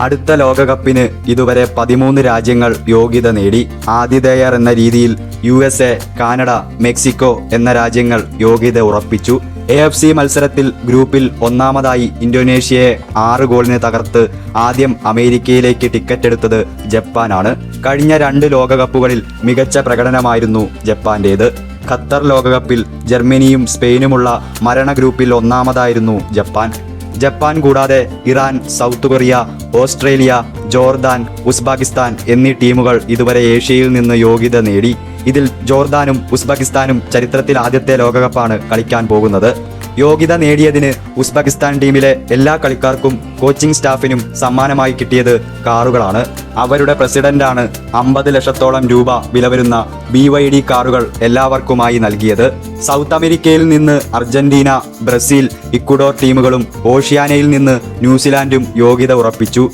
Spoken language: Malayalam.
അടുത്ത ലോകകപ്പിന് ഇതുവരെ പതിമൂന്ന് രാജ്യങ്ങൾ യോഗ്യത നേടി. ആതിഥേയർ എന്ന രീതിയിൽ U S A Canada Mexico എന്ന രാജ്യങ്ങൾ യോഗ്യത ഉറപ്പിച്ചു. എ എഫ് സി മത്സരത്തിൽ ഗ്രൂപ്പിൽ ഒന്നാമതായി ഇന്തോനേഷ്യയെ ആറ് ഗോളിന് തകർത്ത് ആദ്യം അമേരിക്കയിലേക്ക് ടിക്കറ്റ് എടുത്തത് ജപ്പാനാണ്. കഴിഞ്ഞ രണ്ട് ലോകകപ്പുകളിൽ മികച്ച പ്രകടനമായിരുന്നു ജപ്പാന്റേത്. ഖത്തർ ലോകകപ്പിൽ ജർമ്മനിയും സ്പെയിനുമുള്ള മരണ ഗ്രൂപ്പിൽ ഒന്നാമതായിരുന്നു ജപ്പാൻ. ജപ്പാൻ കൂടാതെ Iran South Korea Australia Jordan Uzbekistan എന്നീ ടീമുകൾ ഇതുവരെ ഏഷ്യയിൽ നിന്ന് യോഗ്യത നേടി. ഇതിൽ ജോർദാനും ഉസ്ബെക്കിസ്ഥാനും ചരിത്രത്തിൽ ആദ്യത്തെ ലോകകപ്പാണ് കളിക്കാൻ പോകുന്നത്. യോഗ്യത നേടിയതിന് ഉസ്ബെക്കിസ്ഥാൻ ടീമിലെ എല്ലാ കളിക്കാർക്കും കോച്ചിംഗ് സ്റ്റാഫിനും സമ്മാനമായി കിട്ടിയത് കാറുകളാണ്. അവരുടെ പ്രസിഡന്റാണ് അമ്പത് ലക്ഷത്തോളം രൂപ വില വരുന്ന ബി വൈ ഡി കാറുകൾ എല്ലാവർക്കുമായി നൽകിയത്. സൗത്ത് അമേരിക്കയിൽ നിന്ന് അർജന്റീന ബ്രസീൽ ഇക്വഡോർ ടീമുകളും ഓഷ്യാനയിൽ നിന്ന് ന്യൂസിലാൻഡും യോഗ്യത ഉറപ്പിച്ചു.